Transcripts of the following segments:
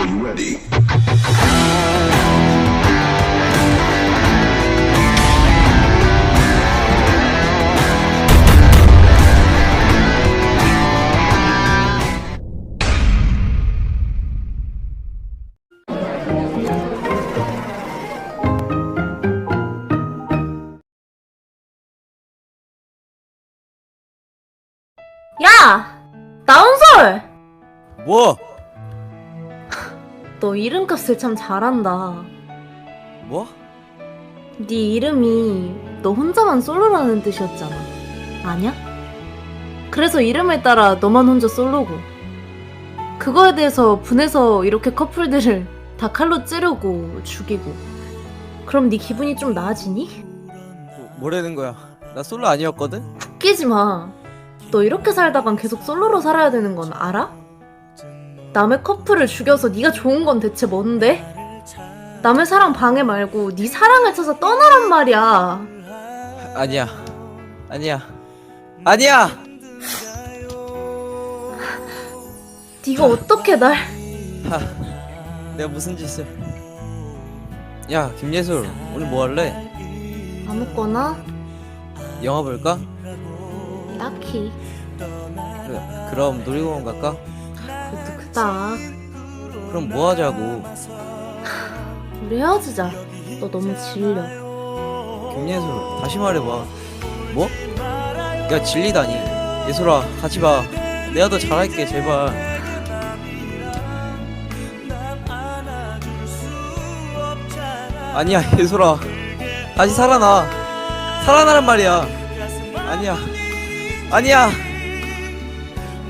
Are you ready? 야! 나온솔! 뭐? 너 이름값을 참 잘한다. 뭐? 네 이름이 너 혼자만 솔로라는 뜻이었잖아. 아냐? 그래서 이름에 따라 너만 혼자 솔로고. 그거에 대해서 분해서 이렇게 커플들을 다 칼로 찌르고 죽이고. 그럼 네 기분이 좀 나아지니? 뭐, 뭐라는 거야? 나 솔로 아니었거든? 웃기지 마. 너 이렇게 살다간 계속 솔로로 살아야 되는 건 알아? 남의 커플을 죽여서 네가 좋은 건 대체 뭔데? 남의 사랑 방해 말고 네 사랑을 찾아 떠나란 말이야. 아니야. 아니야. 아니야. 네가 어떻게 날? 하. 내가 무슨 짓을? 야, 김예솔. 오늘 뭐 할래? 아무거나 영화 볼까? 딱히 그래. 그럼 놀이공원 갈까? 그닥. 그럼 뭐 하자고? 우리 헤어지자. 너 너무 질려. 김예솔, 다시 말해봐. 뭐? 야, 질리다니. 예솔아, 같이 봐. 내가 더 잘할게, 제발. 아니야, 예솔아. 다시 살아나. 살아나란 말이야. 아니야. 아니야.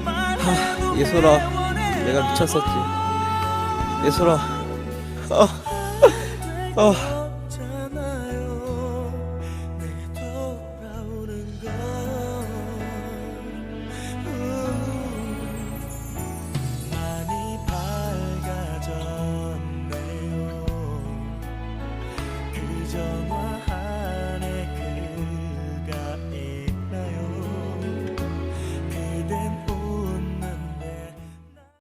하, 예솔아. 내가 미쳤었지. 예솔아. 어. 어.